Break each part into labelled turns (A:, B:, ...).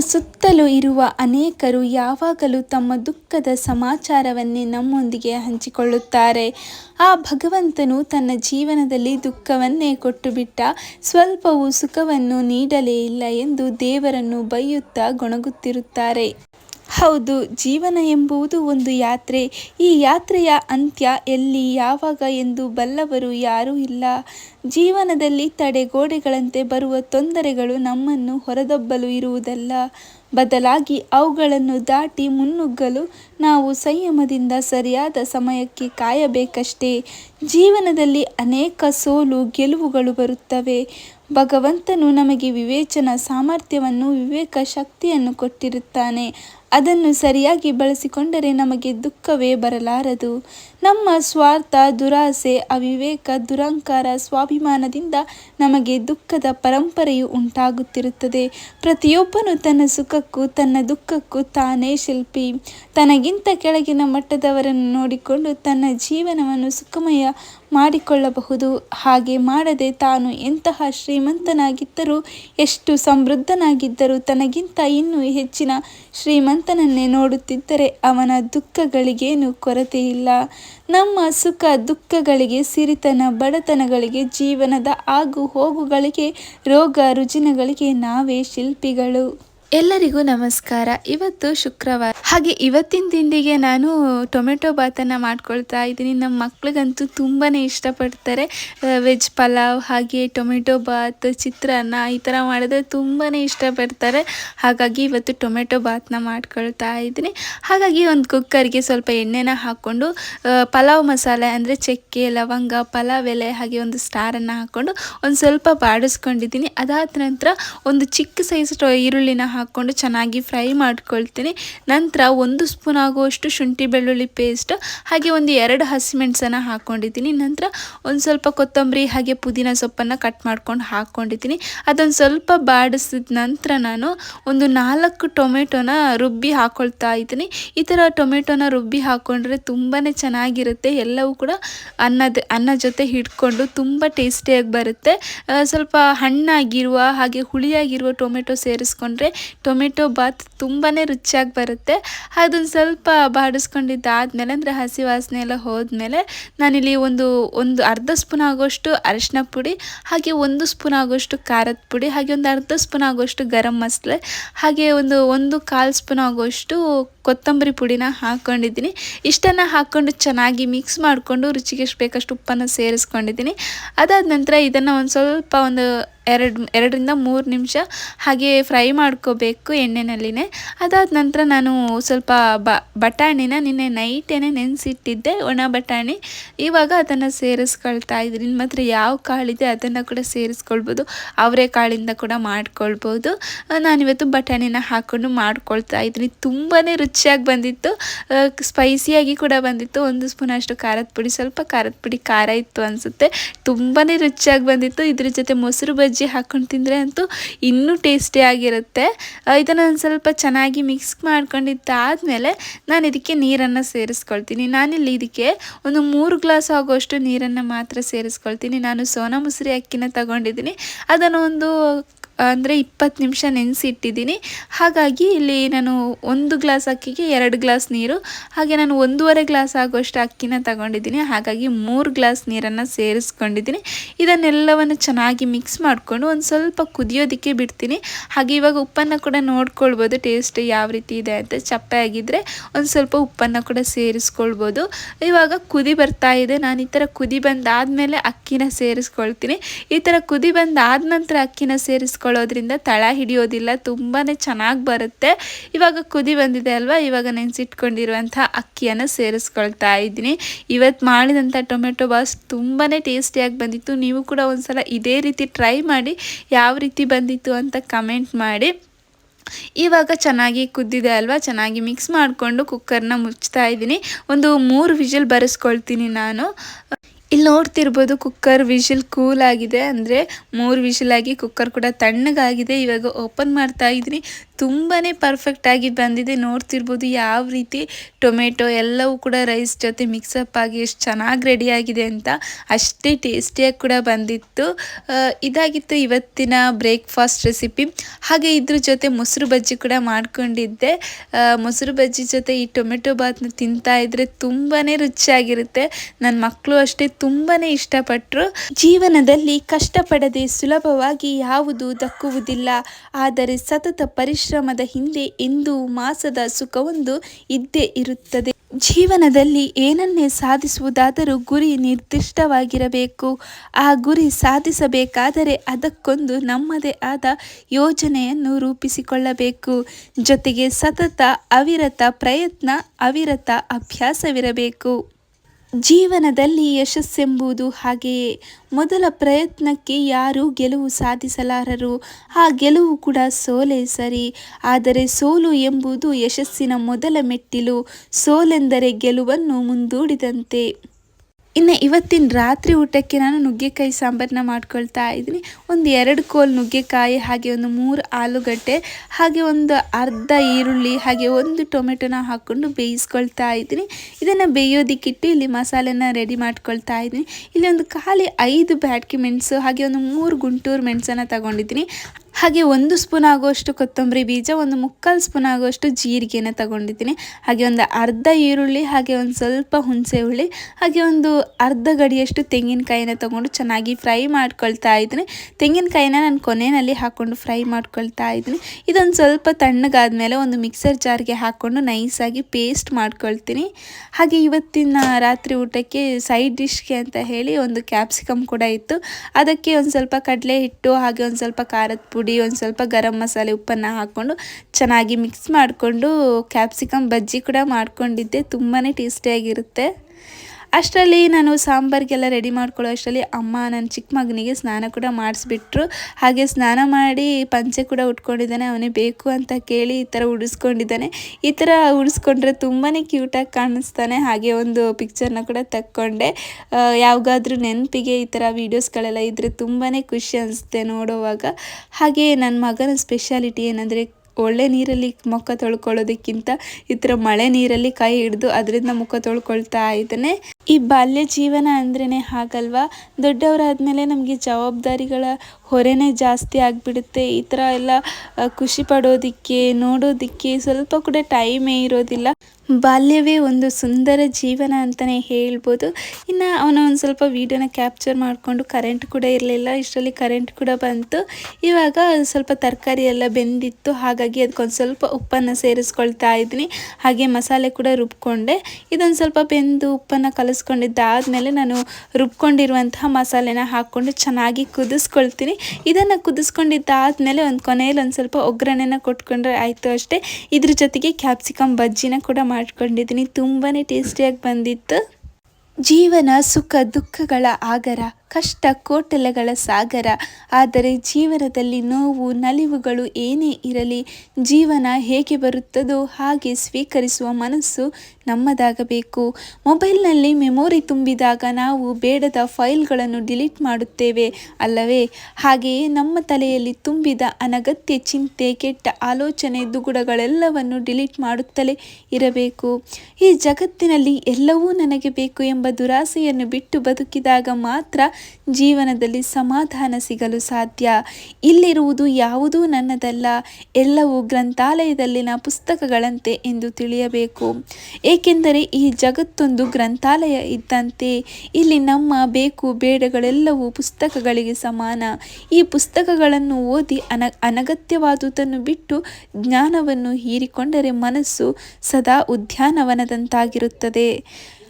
A: ಸುತ್ತಲೂ ಇರುವ ಅನೇಕರು ಯಾವಾಗಲೂ ತಮ್ಮ ದುಃಖದ ಸಮಾಚಾರವನ್ನೇ ನಮ್ಮೊಂದಿಗೆ ಹಂಚಿಕೊಳ್ಳುತ್ತಾರೆ. ಆ ಭಗವಂತನು ತನ್ನ ಜೀವನದಲ್ಲಿ ದುಃಖವನ್ನೇ ಕೊಟ್ಟುಬಿಟ್ಟ ಸ್ವಲ್ಪವೂ ಸುಖವನ್ನು ನೀಡಲೇ ಇಲ್ಲ ಎಂದು ದೇವರನ್ನು ಬೈಯುತ್ತಾ ಗೊಣಗುತ್ತಿರುತ್ತಾರೆ. ಹೌದು, ಜೀವನ ಎಂಬುವುದು ಒಂದು ಯಾತ್ರೆ. ಈ ಯಾತ್ರೆಯ ಅಂತ್ಯ ಎಲ್ಲಿ, ಯಾವಾಗ ಎಂದು ಬಲ್ಲವರು ಯಾರೂ ಇಲ್ಲ. ಜೀವನದಲ್ಲಿ ತಡೆಗೋಡೆಗಳಂತೆ ಬರುವ ತೊಂದರೆಗಳು ನಮ್ಮನ್ನು ಹೊರದಬ್ಬಲು ಇರುವುದಲ್ಲ. ಬದಲಾಗಿ ಅವುಗಳನ್ನು ದಾಟಿ ಮುನ್ನುಗ್ಗಲು ನಾವು ಸಂಯಮದಿಂದ ಸರಿಯಾದ ಸಮಯಕ್ಕೆ ಕಾಯಬೇಕಷ್ಟೇ. ಜೀವನದಲ್ಲಿ ಅನೇಕ ಸೋಲು, ಗೆಲುವುಗಳು ಬರುತ್ತವೆ. ಭಗವಂತನು ನಮಗೆ ವಿವೇಚನಾ ಸಾಮರ್ಥ್ಯವನ್ನು, ವಿವೇಕ ಶಕ್ತಿಯನ್ನು ಕೊಟ್ಟಿರುತ್ತಾನೆ. ಅದನ್ನು ಸರಿಯಾಗಿ ಬಳಸಿಕೊಂಡರೆ ನಮಗೆ ದುಃಖವೇ ಬರಲಾರದು. ನಮ್ಮ ಸ್ವಾರ್ಥ, ದುರಾಸೆ, ಅವಿವೇಕ, ದುರಂಕಾರ, ಸ್ವಾಭಿಮಾನದಿಂದ ನಮಗೆ ದುಃಖದ ಪರಂಪರೆಯು ಉಂಟಾಗುತ್ತಿರುತ್ತದೆ. ಪ್ರತಿಯೊಬ್ಬನು ತನ್ನ ಸುಖಕ್ಕೂ ತನ್ನ ದುಃಖಕ್ಕೂ ತಾನೇ ಶಿಲ್ಪಿ. ತನಗಿಂತ ಕೆಳಗಿನ ಮಟ್ಟದವರನ್ನು ನೋಡಿಕೊಂಡು ತನ್ನ ಜೀವನವನ್ನು ಸುಖಮಯ ಮಾಡಿಕೊಳ್ಳಬಹುದು. ಹಾಗೆ ಮಾಡದೆ ತಾನು ಎಂತಹ ಶ್ರೀಮಂತನಾಗಿದ್ದರೂ, ಎಷ್ಟು ಸಮೃದ್ಧನಾಗಿದ್ದರೂ ತನಗಿಂತ ಇನ್ನೂ ಹೆಚ್ಚಿನ ಶ್ರೀಮಂತನನ್ನೇ ನೋಡುತ್ತಿದ್ದರೆ ಅವನ ದುಃಖಗಳಿಗೇನು ಕೊರತೆ ಇಲ್ಲ ನಮ್ಮ ಸುಖ ದುಃಖಗಳಿಗೆ, ಸಿರಿತನ ಬಡತನಗಳಿಗೆ, ಜೀವನದ ಆಗು ಹೋಗುಗಳಿಗೆ, ರೋಗ ರುಜಿನಗಳಿಗೆ ನಾವೇ ಶಿಲ್ಪಿಗಳು. ಎಲ್ಲರಿಗೂ ನಮಸ್ಕಾರ. ಇವತ್ತು ಶುಕ್ರವಾರ. ಹಾಗೆ ಇವತ್ತಿನ ತಿಂಡಿಗೆ ನಾನು ಟೊಮೆಟೊ ಬಾತನ್ನು ಮಾಡ್ಕೊಳ್ತಾ ಇದ್ದೀನಿ. ನಮ್ಮ ಮಕ್ಳಿಗಂತೂ ತುಂಬಾ ಇಷ್ಟಪಡ್ತಾರೆ. ವೆಜ್ ಪಲಾವ್ ಹಾಗೆ ಟೊಮೆಟೊ ಬಾತ್ ಚಿತ್ರಾನ್ನ ಈ ಥರ ಮಾಡಿದ್ರೆ ತುಂಬಾ ಇಷ್ಟಪಡ್ತಾರೆ. ಹಾಗಾಗಿ ಇವತ್ತು ಟೊಮೆಟೊ ಬಾತ್ನ ಮಾಡ್ಕೊಳ್ತಾ ಇದ್ದೀನಿ. ಹಾಗಾಗಿ ಒಂದು ಕುಕ್ಕರ್ಗೆ ಸ್ವಲ್ಪ ಎಣ್ಣೆನ ಹಾಕ್ಕೊಂಡು ಪಲಾವ್ ಮಸಾಲೆ ಅಂದರೆ ಚಕ್ಕೆ, ಲವಂಗ, ಪಲಾವ್ ಎಲೆ ಹಾಗೆ ಒಂದು ಸ್ಟಾರನ್ನು ಹಾಕ್ಕೊಂಡು ಒಂದು ಸ್ವಲ್ಪ ಬಾಡಿಸ್ಕೊಂಡಿದ್ದೀನಿ. ಅದಾದ ನಂತರ ಒಂದು ಚಿಕ್ಕ ಸೈಜ್ ಈರುಳ್ಳಿನ ಹಾಕ್ಕೊಂಡು ಚೆನ್ನಾಗಿ ಫ್ರೈ ಮಾಡ್ಕೊಳ್ತೀನಿ. ನಂತರ ಒಂದು ಸ್ಪೂನ್ ಆಗುವಷ್ಟು ಶುಂಠಿ ಬೆಳ್ಳುಳ್ಳಿ ಪೇಸ್ಟ್ ಹಾಗೆ ಒಂದು ಎರಡು ಹಸಿಮೆಣಸನ್ನು ಹಾಕ್ಕೊಂಡಿದ್ದೀನಿ ನಂತರ ಒಂದು ಸ್ವಲ್ಪ ಕೊತ್ತಂಬರಿ, ಹಾಗೆ ಪುದೀನ ಸೊಪ್ಪನ್ನು ಕಟ್ ಮಾಡ್ಕೊಂಡು ಹಾಕ್ಕೊಂಡಿದ್ದೀನಿ ಅದೊಂದು ಸ್ವಲ್ಪ ಬಾಡಿಸಿದ ನಂತರ ನಾನು ಒಂದು ನಾಲ್ಕು ಟೊಮೆಟೊನ ರುಬ್ಬಿ ಹಾಕ್ಕೊಳ್ತಾ ಇದ್ದೀನಿ. ಈ ಥರ ಟೊಮೆಟೊನ ರುಬ್ಬಿ ಹಾಕ್ಕೊಂಡ್ರೆ ತುಂಬಾ ಚೆನ್ನಾಗಿರುತ್ತೆ. ಎಲ್ಲವೂ ಕೂಡ ಅನ್ನದ, ಅನ್ನ ಜೊತೆ ಹಿಡ್ಕೊಂಡು ತುಂಬ ಟೇಸ್ಟಿಯಾಗಿ ಬರುತ್ತೆ. ಸ್ವಲ್ಪ ಹಣ್ಣಾಗಿರುವ, ಹಾಗೆ ಹುಳಿಯಾಗಿರುವ ಟೊಮೆಟೊ ಸೇರಿಸ್ಕೊಂಡ್ರೆ ಟೊಮೆಟೊ ಬಾತ್ ತುಂಬಾ ರುಚಿಯಾಗಿ ಬರುತ್ತೆ. ಅದನ್ನು ಸ್ವಲ್ಪ ಬಾಡಿಸ್ಕೊಂಡಿದ್ದಾದಮೇಲೆ, ಅಂದರೆ ಹಸಿ ವಾಸನೆ ಎಲ್ಲ ಹೋದ್ಮೇಲೆ, ನಾನಿಲ್ಲಿ ಒಂದು ಒಂದು ಅರ್ಧ ಸ್ಪೂನ್ ಆಗೋಷ್ಟು ಅರಿಶಿನ ಪುಡಿ, ಹಾಗೆ ಒಂದು ಸ್ಪೂನ್ ಆಗೋಷ್ಟು ಖಾರದ ಪುಡಿ, ಹಾಗೆ ಒಂದು ಅರ್ಧ ಸ್ಪೂನ್ ಆಗೋಷ್ಟು ಗರಂ ಮಸಾಲೆ, ಹಾಗೆ ಒಂದು ಒಂದು ಕಾಲು ಸ್ಪೂನ್ ಆಗೋಷ್ಟು ಕೊತ್ತಂಬರಿ ಪುಡಿನ ಹಾಕ್ಕೊಂಡಿದ್ದೀನಿ ಇಷ್ಟನ್ನು ಹಾಕ್ಕೊಂಡು ಚೆನ್ನಾಗಿ ಮಿಕ್ಸ್ ಮಾಡಿಕೊಂಡು ರುಚಿಗೆ ಎಷ್ಟು ಬೇಕಷ್ಟು ಉಪ್ಪನ್ನು ಸೇರಿಸ್ಕೊಂಡಿದ್ದೀನಿ. ಅದಾದ ನಂತರ ಇದನ್ನು ಒಂದು ಸ್ವಲ್ಪ ಒಂದು ಎರಡು, ಎರಡರಿಂದ ಮೂರು ನಿಮಿಷ ಹಾಗೆ ಫ್ರೈ ಮಾಡ್ಕೋಬೇಕು ಎಣ್ಣೆನಲ್ಲಿನೇ. ಅದಾದ ನಂತರ ನಾನು ಸ್ವಲ್ಪ ಬಟಾಣಿನ ನಿನ್ನೆ ನೈಟೇ ನೆನೆಸಿಟ್ಟಿದ್ದೆ, ಒಣ ಬಟಾಣಿ. ಇವಾಗ ಅದನ್ನು ಸೇರಿಸ್ಕೊಳ್ತಾ ಇದ್ದೀನಿ. ನಿಮ್ಮ ಹತ್ರ ಯಾವ ಕಾಳಿದೆ ಅದನ್ನು ಕೂಡ ಸೇರಿಸ್ಕೊಳ್ಬೋದು. ಅವರೇ ಕಾಳಿಂದ ಕೂಡ ಮಾಡ್ಕೊಳ್ಬೋದು. ನಾನಿವತ್ತು ಬಟಾಣಿನ ಹಾಕ್ಕೊಂಡು ಮಾಡ್ಕೊಳ್ತಾ ಇದ್ದೀನಿ. ತುಂಬಾ ರುಚಿಯಾಗಿ ಬಂದಿತ್ತು. ಸ್ಪೈಸಿಯಾಗಿ ಕೂಡ ಬಂದಿತ್ತು. ಒಂದು ಸ್ಪೂನ್ ಅಷ್ಟು ಖಾರದ ಪುಡಿ, ಸ್ವಲ್ಪ ಖಾರದ ಪುಡಿ ಖಾರ ಇತ್ತು ಅನಿಸುತ್ತೆ. ತುಂಬಾ ರುಚಿಯಾಗಿ ಬಂದಿತ್ತು. ಇದ್ರ ಜೊತೆ ಮೊಸರು ಹಾಕ್ಕೊಂಡು ತಿಂದರೆ ಅಂತೂ ಇನ್ನೂ ಟೇಸ್ಟಿಯಾಗಿರುತ್ತೆ ಇದನ್ನು ಒಂದು ಸ್ವಲ್ಪ ಚೆನ್ನಾಗಿ ಮಿಕ್ಸ್ ಮಾಡ್ಕೊಂಡಿದ್ದಾದಮೇಲೆ ನಾನು ಇದಕ್ಕೆ ನೀರನ್ನು ಸೇರಿಸ್ಕೊಳ್ತೀನಿ. ನಾನಿಲ್ಲಿ ಇದಕ್ಕೆ ಒಂದು ಮೂರು ಗ್ಲಾಸ್ ಆಗೋಷ್ಟು ನೀರನ್ನು ಮಾತ್ರ ಸೇರಿಸ್ಕೊಳ್ತೀನಿ. ನಾನು ಸೋನಾ ಮುಸುರಿ ಅಕ್ಕಿನ ತಗೊಂಡಿದ್ದೀನಿ. ಅದನ್ನು ಒಂದು ಅಂದರೆ ಇಪ್ಪತ್ತು ನಿಮಿಷ ನೆನೆಸಿಟ್ಟಿದ್ದೀನಿ. ಹಾಗಾಗಿ ಇಲ್ಲಿ ನಾನು ಒಂದು ಗ್ಲಾಸ್ ಅಕ್ಕಿಗೆ ಎರಡು ಗ್ಲಾಸ್ ನೀರು, ಹಾಗೆ ನಾನು ಒಂದೂವರೆ ಗ್ಲಾಸ್ ಆಗುವಷ್ಟು ಅಕ್ಕಿನ ತಗೊಂಡಿದ್ದೀನಿ. ಹಾಗಾಗಿ ಮೂರು ಗ್ಲಾಸ್ ನೀರನ್ನು ಸೇರಿಸ್ಕೊಂಡಿದ್ದೀನಿ. ಇದನ್ನೆಲ್ಲವನ್ನು ಚೆನ್ನಾಗಿ ಮಿಕ್ಸ್ ಮಾಡಿಕೊಂಡು ಒಂದು ಸ್ವಲ್ಪ ಕುದಿಯೋದಕ್ಕೆ ಬಿಡ್ತೀನಿ. ಹಾಗೆ ಇವಾಗ ಉಪ್ಪನ್ನು ಕೂಡ ನೋಡ್ಕೊಳ್ಬೋದು, ಟೇಸ್ಟ್ ಯಾವ ರೀತಿ ಇದೆ ಅಂತ. ಚಪ್ಪೆ ಆಗಿದ್ದರೆ ಒಂದು ಸ್ವಲ್ಪ ಉಪ್ಪನ್ನು ಕೂಡ ಸೇರಿಸ್ಕೊಳ್ಬೋದು. ಇವಾಗ ಕುದಿ ಬರ್ತಾ ಇದೆ. ನಾನು ಈ ಥರ ಕುದಿ ಬಂದಾದಮೇಲೆ ಅಕ್ಕಿನ ಸೇರಿಸ್ಕೊಳ್ತೀನಿ. ಈ ಥರ ಕುದಿ ಬಂದಾದ ನಂತರ ಅಕ್ಕಿನ ಸೇರಿಸ್ಕೊಳ್ಳೋದ್ರಿಂದ ತಳ ಹಿಡಿಯೋದಿಲ್ಲ ತುಂಬಾ ಚೆನ್ನಾಗಿ ಬರುತ್ತೆ. ಇವಾಗ ಕುದಿ ಬಂದಿದೆ ಅಲ್ವಾ? ಇವಾಗ ನೆನೆಸಿಟ್ಕೊಂಡಿರುವಂಥ ಅಕ್ಕಿಯನ್ನು ಸೇರಿಸ್ಕೊಳ್ತಾ ಇದ್ದೀನಿ. ಇವತ್ತು ಮಾಡಿದಂಥ ಟೊಮೆಟೊ ಬಾಸ್ ತುಂಬಾ ಟೇಸ್ಟಿಯಾಗಿ ಬಂದಿತ್ತು. ನೀವು ಕೂಡ ಒಂದ್ಸಲ ಇದೇ ರೀತಿ ಟ್ರೈ ಮಾಡಿ ಯಾವ ರೀತಿ ಬಂದಿತ್ತು ಅಂತ ಕಮೆಂಟ್ ಮಾಡಿ. ಇವಾಗ ಚೆನ್ನಾಗಿ ಕುದ್ದಿದೆ ಅಲ್ವಾ? ಚೆನ್ನಾಗಿ ಮಿಕ್ಸ್ ಮಾಡಿಕೊಂಡು ಕುಕ್ಕರ್ನ ಮುಚ್ತಾ ಇದ್ದೀನಿ. ಒಂದು ಮೂರು ವಿಷಲ್ ಬರೆಸ್ಕೊಳ್ತೀನಿ ನಾನು. ಇಲ್ಲಿ ನೋಡ್ತಿರ್ಬೋದು ಕುಕ್ಕರ್ ವಿಶಿಲ್ ಕೂಲ್ ಆಗಿದೆ ಅಂದರೆ ಮೂರು ವಿಶಿಲ್ ಆಗಿ ಕುಕ್ಕರ್ ಕೂಡ ತಣ್ಣಗಾಗಿದೆ. ಇವಾಗ ಓಪನ್ ಮಾಡ್ತಾ ಇದ್ದೀನಿ. ತುಂಬಾ ಪರ್ಫೆಕ್ಟಾಗಿ ಬಂದಿದೆ. ನೋಡ್ತಿರ್ಬೋದು ಯಾವ ರೀತಿ ಟೊಮೆಟೊ ಎಲ್ಲವೂ ಕೂಡ ರೈಸ್ ಜೊತೆ ಮಿಕ್ಸಪ್ ಆಗಿ ಎಷ್ಟು ಚೆನ್ನಾಗಿ ರೆಡಿಯಾಗಿದೆ ಅಂತ ಅಷ್ಟೇ ಟೇಸ್ಟಿಯಾಗಿ ಕೂಡ ಬಂದಿತ್ತು. ಇದಾಗಿತ್ತು ಇವತ್ತಿನ ಬ್ರೇಕ್ಫಾಸ್ಟ್ ರೆಸಿಪಿ ಹಾಗೆ ಇದ್ರ ಜೊತೆ ಮೊಸರು ಬಜ್ಜಿ ಕೂಡ ಮಾಡ್ಕೊಂಡಿದ್ದೆ. ಮೊಸರು ಬಜ್ಜಿ ಜೊತೆ ಈ ಟೊಮೆಟೊ ಬಾತ್ನ ತಿಂತಾ ಇದ್ರೆ ತುಂಬಾ ರುಚಿಯಾಗಿರುತ್ತೆ. ನನ್ನ ಮಕ್ಕಳು ಅಷ್ಟೇ ತುಂಬಾ ಇಷ್ಟಪಟ್ಟರು ಜೀವನದಲ್ಲಿ ಕಷ್ಟಪಡದೆ ಸುಲಭವಾಗಿ ಯಾವುದು ದಕ್ಕುವುದಿಲ್ಲ. ಆದರೆ ಸತತ ಪರಿಶ್ರಮದ ಹಿಂದೆ ಎಂದು ಮಾಸದ ಸುಖವೊಂದು ಇದ್ದೇ ಇರುತ್ತದೆ. ಜೀವನದಲ್ಲಿ ಏನನ್ನೇ ಸಾಧಿಸುವುದಾದರೂ ಗುರಿ ನಿರ್ದಿಷ್ಟವಾಗಿರಬೇಕು. ಆ ಗುರಿ ಸಾಧಿಸಬೇಕಾದರೆ ಅದಕ್ಕೊಂದು ನಮ್ಮದೇ ಆದ ಯೋಜನೆಯನ್ನು ರೂಪಿಸಿಕೊಳ್ಳಬೇಕು. ಜೊತೆಗೆ ಸತತ ಅವಿರತ ಪ್ರಯತ್ನ, ಅವಿರತ ಅಭ್ಯಾಸವಿರಬೇಕು. ಜೀವನದಲ್ಲಿ ಯಶಸ್ಸೆಂಬುದು ಹಾಗೆಯೇ ಮೊದಲ ಪ್ರಯತ್ನಕ್ಕೆ ಯಾರೂ ಗೆಲುವು ಸಾಧಿಸಲಾರರು. ಆ ಗೆಲುವು ಕೂಡ ಸೋಲೇ ಸರಿ. ಆದರೆ ಸೋಲು ಎಂಬುದು ಯಶಸ್ಸಿನ ಮೊದಲ ಮೆಟ್ಟಿಲು. ಸೋಲೆಂದರೆ ಗೆಲುವನ್ನು ಮುಂದೂಡಿದಂತೆ. ಇನ್ನು ಇವತ್ತಿನ ರಾತ್ರಿ ಊಟಕ್ಕೆ ನಾನು ನುಗ್ಗೆಕಾಯಿ ಸಾಂಬಾರನ್ನ ಮಾಡ್ಕೊಳ್ತಾ ಇದ್ದೀನಿ. ಒಂದು ಎರಡು ಕೋಲ್ ನುಗ್ಗೆಕಾಯಿ, ಹಾಗೆ ಒಂದು ಮೂರು ಆಲೂಗಡ್ಡೆ, ಹಾಗೆ ಒಂದು ಅರ್ಧ ಈರುಳ್ಳಿ, ಹಾಗೆ ಒಂದು ಟೊಮೆಟೊನ ಹಾಕ್ಕೊಂಡು ಬೇಯಿಸ್ಕೊಳ್ತಾ ಇದ್ದೀನಿ. ಇದನ್ನು ಬೇಯೋದಿಕ್ಕಿಟ್ಟು ಇಲ್ಲಿ ಮಸಾಲೆನ ರೆಡಿ ಮಾಡ್ಕೊಳ್ತಾ ಇದ್ದೀನಿ. ಇಲ್ಲಿ ಒಂದು ಖಾಲಿ ಐದು ಬ್ಯಾಟ್ಕಿ ಮೆಣಸು, ಹಾಗೆ ಒಂದು ಮೂರು ಗುಂಟೂರು ಮೆಣಸನ್ನು ತಗೊಂಡಿದ್ದೀನಿ. ಹಾಗೆ ಒಂದು ಸ್ಪೂನ್ ಆಗುವಷ್ಟು ಕೊತ್ತಂಬರಿ ಬೀಜ, ಒಂದು ಮುಕ್ಕಾಲು ಸ್ಪೂನ್ ಆಗುವಷ್ಟು ಜೀರಿಗೆನ ತಗೊಂಡಿದ್ದೀನಿ. ಹಾಗೆ ಒಂದು ಅರ್ಧ ಈರುಳ್ಳಿ, ಹಾಗೆ ಒಂದು ಸ್ವಲ್ಪ ಹುಣಸೆ ಹುಳಿ, ಹಾಗೆ ಒಂದು ಅರ್ಧ ಗಡಿಯಷ್ಟು ತೆಂಗಿನಕಾಯಿನ ತಗೊಂಡು ಚೆನ್ನಾಗಿ ಫ್ರೈ ಮಾಡ್ಕೊಳ್ತಾ ಇದ್ದೀನಿ. ತೆಂಗಿನಕಾಯಿನ ನಾನು ಕೊನೆಯಲ್ಲಿ ಹಾಕ್ಕೊಂಡು ಫ್ರೈ ಮಾಡ್ಕೊಳ್ತಾ ಇದ್ದೀನಿ. ಇದೊಂದು ಸ್ವಲ್ಪ ತಣ್ಣಗಾದ್ಮೇಲೆ ಒಂದು ಮಿಕ್ಸರ್ ಜಾರ್ಗೆ ಹಾಕ್ಕೊಂಡು ನೈಸಾಗಿ ಪೇಸ್ಟ್ ಮಾಡ್ಕೊಳ್ತೀನಿ. ಹಾಗೆ ಇವತ್ತಿನ ರಾತ್ರಿ ಊಟಕ್ಕೆ ಸೈಡ್ ಡಿಶ್ಗೆ ಅಂತ ಹೇಳಿ ಒಂದು ಕ್ಯಾಪ್ಸಿಕಮ್ ಕೂಡ ಇತ್ತು. ಅದಕ್ಕೆ ಒಂದು ಸ್ವಲ್ಪ ಕಡಲೆ ಹಿಟ್ಟು, ಹಾಗೆ ಒಂದು ಸ್ವಲ್ಪ ಖಾರದ ಪುಡಿ ಒಂದು ಸ್ವಲ್ಪ ಗರಂ ಮಸಾಲೆ ಉಪ್ಪನ್ನು ಹಾಕ್ಕೊಂಡು ಚೆನ್ನಾಗಿ ಮಿಕ್ಸ್ ಮಾಡಿಕೊಂಡು ಕ್ಯಾಪ್ಸಿಕಮ್ ಬಜ್ಜಿ ಕೂಡ ಮಾಡ್ಕೊಂಡಿದ್ದೆ. ತುಂಬಾ ಟೇಸ್ಟಿಯಾಗಿರುತ್ತೆ ಅಷ್ಟರಲ್ಲಿ ನಾನು ಸಾಂಬಾರಿಗೆಲ್ಲ ರೆಡಿ ಮಾಡ್ಕೊಳ್ಳೋ ಅಷ್ಟರಲ್ಲಿ ಅಮ್ಮ ನನ್ನ ಚಿಕ್ಕ ಮಗನಿಗೆ ಸ್ನಾನ ಕೂಡ ಮಾಡಿಸ್ಬಿಟ್ರು. ಹಾಗೆ ಸ್ನಾನ ಮಾಡಿ ಪಂಚೆ ಕೂಡ ಉಟ್ಕೊಂಡಿದ್ದಾನೆ ಅವನೇ ಬೇಕು ಅಂತ ಕೇಳಿ ಈ ಥರ ಉಡಿಸ್ಕೊಂಡಿದ್ದಾನೆ. ಈ ಥರ ಉಡಿಸ್ಕೊಂಡ್ರೆ ತುಂಬಾ ಕ್ಯೂಟಾಗಿ ಕಾಣಿಸ್ತಾನೆ. ಹಾಗೆ ಒಂದು ಪಿಕ್ಚರ್ನ ಕೂಡ ತಕ್ಕೊಂಡೆ. ಯಾವಾಗಾದ್ರೂ ನೆನಪಿಗೆ ಈ ಥರ ವೀಡಿಯೋಸ್ಗಳೆಲ್ಲ ಇದ್ದರೆ ತುಂಬಾ ಖುಷಿ ಅನಿಸುತ್ತೆ ನೋಡುವಾಗ. ಹಾಗೆ ನನ್ನ ಮಗನ ಸ್ಪೆಷಾಲಿಟಿ ಏನಂದರೆ ಒಳ್ಳೆ ನೀರಲ್ಲಿ ಮುಖ ತೊಳ್ಕೊಳ್ಳೋದಕ್ಕಿಂತ ಈ ಥರ ಮಳೆ ನೀರಲ್ಲಿ ಕೈ ಹಿಡಿದು ಅದರಿಂದ ಮುಖ ತೊಳ್ಕೊಳ್ತಾ ಇದ್ದಾನೆ. ಈ ಬಾಲ್ಯ ಜೀವನ ಅಂದ್ರೇ ಹಾಗಲ್ವಾ? ದೊಡ್ಡವರಾದ್ಮೇಲೆ ನಮಗೆ ಜವಾಬ್ದಾರಿಗಳ ಹೊರೆನೇ ಜಾಸ್ತಿ ಆಗಿಬಿಡುತ್ತೆ. ಈ ಥರ ಎಲ್ಲ ಖುಷಿ ಪಡೋದಕ್ಕೆ, ನೋಡೋದಕ್ಕೆ ಸ್ವಲ್ಪ ಕೂಡ ಟೈಮೇ ಇರೋದಿಲ್ಲ. ಬಾಲ್ಯವೇ ಒಂದು ಸುಂದರ ಜೀವನ ಅಂತಲೇ ಹೇಳ್ಬೋದು. ಇನ್ನು ಅವನ ಒಂದು ಸ್ವಲ್ಪ ವೀಡಿಯೋನ ಕ್ಯಾಪ್ಚರ್ ಮಾಡಿಕೊಂಡು ಕರೆಂಟ್ ಕೂಡ ಇರಲಿಲ್ಲ, ಇಷ್ಟರಲ್ಲಿ ಕರೆಂಟ್ ಕೂಡ ಬಂತು. ಇವಾಗ ಸ್ವಲ್ಪ ತರಕಾರಿ ಎಲ್ಲ ಬೆಂದಿತ್ತು, ಹಾಗಾಗಿ ಅದಕ್ಕೊಂದು ಸ್ವಲ್ಪ ಉಪ್ಪನ್ನು ಸೇರಿಸ್ಕೊಳ್ತಾ ಇದ್ದೀನಿ ಹಾಗೆ ಮಸಾಲೆ ಕೂಡ ರುಬ್ಕೊಂಡೆ. ಇದೊಂದು ಸ್ವಲ್ಪ ಬೆಂದು ಉಪ್ಪನ್ನು ಕಲಿಸ್ಕೊಂಡಿದ್ದಾದಮೇಲೆ ನಾನು ರುಬ್ಕೊಂಡಿರುವಂತಹ ಮಸಾಲೆನ ಹಾಕ್ಕೊಂಡು ಚೆನ್ನಾಗಿ ಕುದಿಸ್ಕೊಳ್ತೀನಿ. ಇದನ್ನು ಕುದಿಸ್ಕೊಂಡಿದ್ದಾದಮೇಲೆ ಒಂದು ಕೊನೆಯಲ್ಲಿ ಒಂದು ಸ್ವಲ್ಪ ಒಗ್ಗರಣೆನ ಕೊಟ್ಕೊಂಡ್ರೆ ಆಯಿತು ಅಷ್ಟೇ. ಇದ್ರ ಜೊತೆಗೆ ಕ್ಯಾಪ್ಸಿಕಮ್ ಬಜ್ಜಿನ ಕೂಡ ಮಾಡ್ಕೊಂಡಿದ್ದೀನಿ. ತುಂಬಾ ಟೇಸ್ಟಿಯಾಗಿ ಬಂದಿತ್ತು. ಜೀವನ ಸುಖ ದುಃಖಗಳ ಆಗರ. ಕಷ್ಟ ಕೋಟಲೆಗಳ ಸಾಗರ, ಆದರೆ ಜೀವನದಲ್ಲಿ ನೋವು, ನಲಿವುಗಳು ಏನೇ ಇರಲಿ, ಜೀವನ ಹೇಗೆ ಬರುತ್ತದೋ ಹಾಗೆ ಸ್ವೀಕರಿಸುವ ಮನಸ್ಸು ನಮ್ಮದಾಗಬೇಕು. ಮೊಬೈಲ್ನಲ್ಲಿ ಮೆಮೊರಿ ತುಂಬಿದಾಗ ನಾವು ಬೇಡದ ಫೈಲ್ಗಳನ್ನು ಡಿಲೀಟ್ ಮಾಡುತ್ತೇವೆ ಅಲ್ಲವೇ? ಹಾಗೆಯೇ ನಮ್ಮ ತಲೆಯಲ್ಲಿ ತುಂಬಿದ ಅನಗತ್ಯ ಚಿಂತೆ, ಕೆಟ್ಟ ಆಲೋಚನೆ, ದುಗುಡಗಳೆಲ್ಲವನ್ನು ಡಿಲೀಟ್ ಮಾಡುತ್ತಲೇ ಇರಬೇಕು. ಈ ಜಗತ್ತಿನಲ್ಲಿ ಎಲ್ಲವೂ ನನಗೆ ಬೇಕು ಎಂಬ ದುರಾಸೆಯನ್ನು ಬಿಟ್ಟು ಬದುಕಿದಾಗ ಮಾತ್ರ ಜೀವನದಲ್ಲಿ ಸಮಾಧಾನ ಸಿಗಲು ಸಾಧ್ಯ. ಇಲ್ಲಿರುವುದು ಯಾವುದೂ ನನ್ನದಲ್ಲ. ಎಲ್ಲವೂ ಗ್ರಂಥಾಲಯದಲ್ಲಿನ ಪುಸ್ತಕಗಳಂತೆ ಎಂದು ತಿಳಿಯಬೇಕು. ಏಕೆಂದರೆ ಈ ಜಗತ್ತೊಂದು ಗ್ರಂಥಾಲಯ ಇದ್ದಂತೆ. ಇಲ್ಲಿ ನಮ್ಮ ಬೇಕು ಬೇಡಗಳೆಲ್ಲವೂ ಪುಸ್ತಕಗಳಿಗೆ ಸಮಾನ. ಈ ಪುಸ್ತಕಗಳನ್ನು ಓದಿ ಅನ, ಅನಗತ್ಯವಾದುದನ್ನು ಬಿಟ್ಟು ಜ್ಞಾನವನ್ನು ಹೀರಿಕೊಂಡರೆ ಮನಸ್ಸು ಸದಾ ಉದ್ಯಾನವನದಂತಾಗಿರುತ್ತದೆ.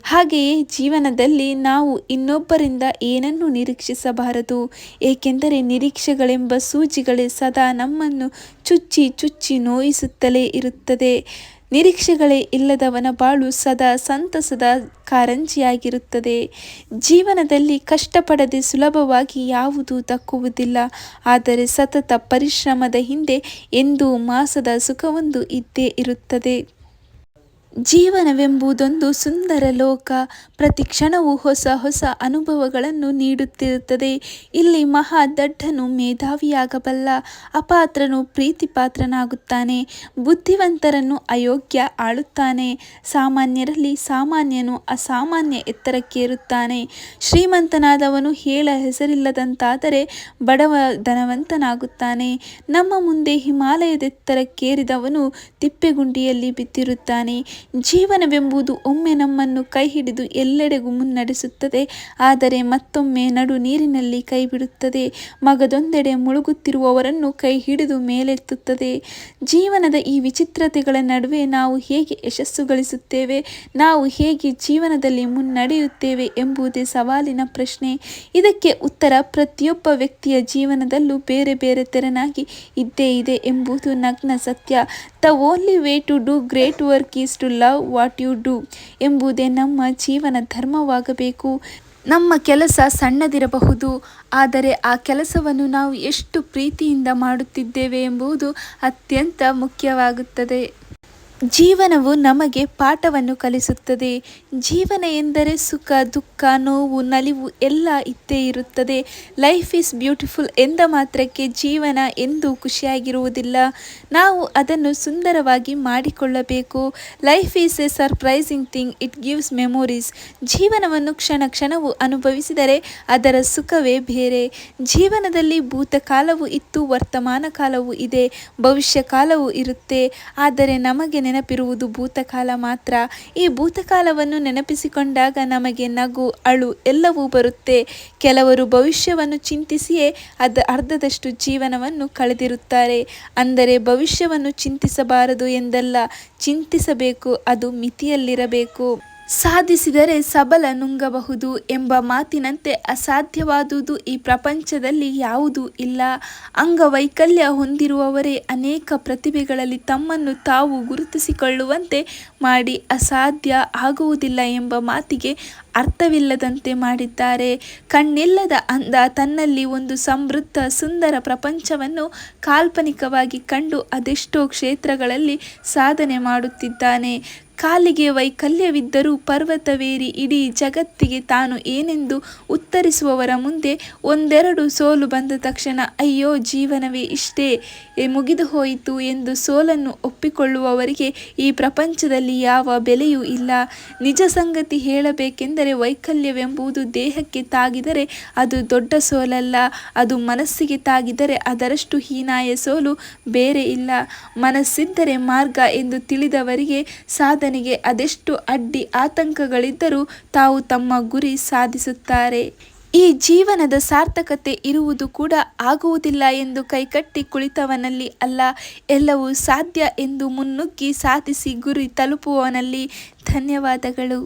A: ಹಾಗೆಯೇ ಜೀವನದಲ್ಲಿ ನಾವು ಇನ್ನೊಬ್ಬರಿಂದ ಏನನ್ನು ನಿರೀಕ್ಷಿಸಬಾರದು. ಏಕೆಂದರೆ ನಿರೀಕ್ಷೆಗಳೆಂಬ ಸೂಜಿಗಳೇ ಸದಾ ನಮ್ಮನ್ನು ಚುಚ್ಚಿ ಚುಚ್ಚಿ ನೋಯಿಸುತ್ತಲೇ ಇರುತ್ತದೆ. ನಿರೀಕ್ಷೆಗಳೇ ಇಲ್ಲದವನ ಬಾಳು ಸದಾ ಸಂತಸದ ಕಾರಂಜಿಯಾಗಿರುತ್ತದೆ. ಜೀವನದಲ್ಲಿ ಕಷ್ಟಪಡದೆ ಸುಲಭವಾಗಿ ಯಾವುದೂ ದಕ್ಕುವುದಿಲ್ಲ. ಆದರೆ ಸತತ ಪರಿಶ್ರಮದ ಹಿಂದೆ ಎಂದೂ ಮಾಸದ ಸುಖವೊಂದು ಇದ್ದೇ ಇರುತ್ತದೆ. ಜೀವನವೆಂಬುದೊಂದು ಸುಂದರ ಲೋಕ ಪ್ರತಿ ಕ್ಷಣವೂ ಹೊಸ ಹೊಸ ಅನುಭವಗಳನ್ನು ನೀಡುತ್ತಿರುತ್ತದೆ. ಇಲ್ಲಿ ಮಹಾ ದಡ್ಡನು ಮೇಧಾವಿಯಾಗಬಲ್ಲ ಅಪಾತ್ರನು ಪ್ರೀತಿಪಾತ್ರನಾಗುತ್ತಾನೆ. ಬುದ್ಧಿವಂತರನ್ನು ಅಯೋಗ್ಯ ಆಳುತ್ತಾನೆ. ಸಾಮಾನ್ಯರಲ್ಲಿ ಸಾಮಾನ್ಯನು ಅಸಾಮಾನ್ಯ ಎತ್ತರಕ್ಕೇರುತ್ತಾನೆ. ಶ್ರೀಮಂತನಾದವನು ಹೇಳ ಹೆಸರಿಲ್ಲದಂತಾದರೆ ಬಡವ ಧನವಂತನಾಗುತ್ತಾನೆ ನಮ್ಮ ಮುಂದೆ ಹಿಮಾಲಯದೆತ್ತರಕ್ಕೇರಿದವನು ತಿಪ್ಪೆಗುಂಡಿಯಲ್ಲಿ ಬಿದ್ದಿರುತ್ತಾನೆ. ಜೀವನವೆಂಬುದು ಒಮ್ಮೆ ನಮ್ಮನ್ನು ಕೈಹಿಡಿದು ಎಲ್ಲೆಡೆಗೂ ಮುನ್ನಡೆಸುತ್ತದೆ. ಆದರೆ ಮತ್ತೊಮ್ಮೆ ನಡು ನೀರಿನಲ್ಲಿ ಕೈಬಿಡುತ್ತದೆ. ಮಗದೊಂದೆಡೆ ಮುಳುಗುತ್ತಿರುವವರನ್ನು ಕೈ ಹಿಡಿದು ಮೇಲೆತ್ತುತ್ತದೆ. ಜೀವನದ ಈ ವಿಚಿತ್ರತೆಗಳ ನಡುವೆ ನಾವು ಹೇಗೆ ಯಶಸ್ಸು ಗಳಿಸುತ್ತೇವೆ? ನಾವು ಹೇಗೆ ಜೀವನದಲ್ಲಿ ಮುನ್ನಡೆಯುತ್ತೇವೆ ಎಂಬುದೇ ಸವಾಲಿನ ಪ್ರಶ್ನೆ. ಇದಕ್ಕೆ ಉತ್ತರ ಪ್ರತಿಯೊಬ್ಬ ವ್ಯಕ್ತಿಯ ಜೀವನದಲ್ಲೂ ಬೇರೆ ಬೇರೆ ತೆರನಾಗಿ ಇದ್ದೇ ಇದೆ ಎಂಬುದು ನಗ್ನ ಸತ್ಯ. The only way to do great work is to love what you do ಎಂಬುದೇ ನಮ್ಮ ಜೀವನ ಧರ್ಮವಾಗಬೇಕು. ನಮ್ಮ ಕೆಲಸ ಸಣ್ಣದಿರಬಹುದು ಆದರೆ ಆ ಕೆಲಸವನ್ನು ನಾವು ಎಷ್ಟು ಪ್ರೀತಿಯಿಂದ ಮಾಡುತ್ತಿದ್ದೇವೆ ಎಂಬುದು ಅತ್ಯಂತ ಮುಖ್ಯವಾಗುತ್ತದೆ. ಜೀವನವು ನಮಗೆ ಪಾಠವನ್ನು ಕಲಿಸುತ್ತದೆ. ಜೀವನ ಎಂದರೆ ಸುಖ, ದುಃಖ, ನೋವು, ನಲಿವು ಎಲ್ಲ ಇದ್ದೇ ಇರುತ್ತದೆ. ಲೈಫ್ ಈಸ್ ಬ್ಯೂಟಿಫುಲ್ ಎಂದ ಮಾತ್ರಕ್ಕೆ ಜೀವನ ಎಂದೂ ಖುಷಿಯಾಗಿರುವುದಿಲ್ಲ. ನಾವು ಅದನ್ನು ಸುಂದರವಾಗಿ ಮಾಡಿಕೊಳ್ಳಬೇಕು. Life is a surprising thing it gives memories ಜೀವನವನ್ನು ಕ್ಷಣ ಕ್ಷಣವು ಅನುಭವಿಸಿದರೆ ಅದರ ಸುಖವೇ ಬೇರೆ. ಜೀವನದಲ್ಲಿ ಭೂತಕಾಲವೂ ಇತ್ತು, ವರ್ತಮಾನ ಕಾಲವೂ ಇದೆ, ಭವಿಷ್ಯ ಕಾಲವೂ ಇರುತ್ತೆ. ಆದರೆ ನಮಗೆ ನೆನಪಿರುವುದು ಭೂತಕಾಲ ಮಾತ್ರ. ಈ ಭೂತಕಾಲವನ್ನು ನೆನಪಿಸಿಕೊಂಡಾಗ ನಮಗೆ ನಗು, ಅಳು ಎಲ್ಲವೂ ಬರುತ್ತೆ. ಕೆಲವರು ಭವಿಷ್ಯವನ್ನು ಚಿಂತಿಸಿಯೇ ಅದ ಅರ್ಧದಷ್ಟು ಜೀವನವನ್ನು ಕಳೆದಿರುತ್ತಾರೆ. ಅಂದರೆ ಭವಿಷ್ಯವನ್ನು ಚಿಂತಿಸಬಾರದು ಎಂದಲ್ಲ, ಚಿಂತಿಸಬೇಕು ಅದು ಮಿತಿಯಲ್ಲಿರಬೇಕು. ಸಾಧಿಸಿದರೆ ಸಬಲ ನುಂಗಬಹುದು ಎಂಬ ಮಾತಿನಂತೆ ಅಸಾಧ್ಯವಾದುದು ಈ ಪ್ರಪಂಚದಲ್ಲಿ ಯಾವುದೂ ಇಲ್ಲ. ಅಂಗವೈಕಲ್ಯ ಹೊಂದಿರುವವರೇ ಅನೇಕ ಪ್ರತಿಭೆಗಳಲ್ಲಿ ತಮ್ಮನ್ನು ತಾವು ಗುರುತಿಸಿಕೊಳ್ಳುವಂತೆ ಮಾಡಿ ಅಸಾಧ್ಯ ಆಗುವುದಿಲ್ಲ ಎಂಬ ಮಾತಿಗೆ ಅರ್ಥವಿಲ್ಲದಂತೆ ಮಾಡಿದ್ದಾರೆ. ಕಣ್ಣಿಲ್ಲದ ಅಂದ ತನ್ನಲ್ಲಿ ಒಂದು ಸಮೃದ್ಧ ಸುಂದರ ಪ್ರಪಂಚವನ್ನು ಕಾಲ್ಪನಿಕವಾಗಿ ಕಂಡು ಅದೆಷ್ಟೋ ಕ್ಷೇತ್ರಗಳಲ್ಲಿ ಸಾಧನೆ ಮಾಡುತ್ತಿದ್ದಾನೆ. ಕಾಲಿಗೆ ವೈಕಲ್ಯವಿದ್ದರೂ ಪರ್ವತವೇರಿ ಇಡೀ ಜಗತ್ತಿಗೆ ತಾನು ಏನೆಂದು ಉತ್ತರಿಸುವವರ ಮುಂದೆ ಒಂದೆರಡು ಸೋಲು ಬಂದ ತಕ್ಷಣ, ಅಯ್ಯೋ, ಜೀವನವೇ ಇಷ್ಟೇ ಮುಗಿದು ಹೋಯಿತು ಎಂದು ಸೋಲನ್ನು ಒಪ್ಪಿಕೊಳ್ಳುವವರಿಗೆ ಈ ಪ್ರಪಂಚದಲ್ಲಿ ಯಾವ ಬೆಲೆಯೂ ಇಲ್ಲ. ನಿಜ ಸಂಗತಿ ಹೇಳಬೇಕೆಂದರೆ ವೈಕಲ್ಯವೆಂಬುದು ದೇಹಕ್ಕೆ ತಾಗಿದರೆ ಅದು ದೊಡ್ಡ ಸೋಲಲ್ಲ, ಅದು ಮನಸ್ಸಿಗೆ ತಾಗಿದರೆ ಅದರಷ್ಟು ಹೀನಾಯ ಸೋಲು ಬೇರೆ ಇಲ್ಲ. ಮನಸ್ಸಿದ್ದರೆ ಮಾರ್ಗ ಎಂದು ತಿಳಿದವರಿಗೆ ಸಾಧನೆಗೆ ಅದೆಷ್ಟು ಅಡ್ಡಿ ಆತಂಕಗಳಿದ್ದರೂ ತಾವು ತಮ್ಮ ಗುರಿ ಸಾಧಿಸುತ್ತಾರೆ. ಈ ಜೀವನದ ಸಾರ್ಥಕತೆ ಇರುವುದು ಕೂಡ ಆಗುವುದಿಲ್ಲ ಎಂದು ಕೈಕಟ್ಟಿ ಕುಳಿತವನಲ್ಲಿ ಅಲ್ಲ, ಎಲ್ಲವೂ ಸಾಧ್ಯ ಎಂದು ಮುನ್ನುಗ್ಗಿ ಸಾಧಿಸಿ ಗುರಿ ತಲುಪುವವನಲ್ಲಿ. ಧನ್ಯವಾದಗಳು.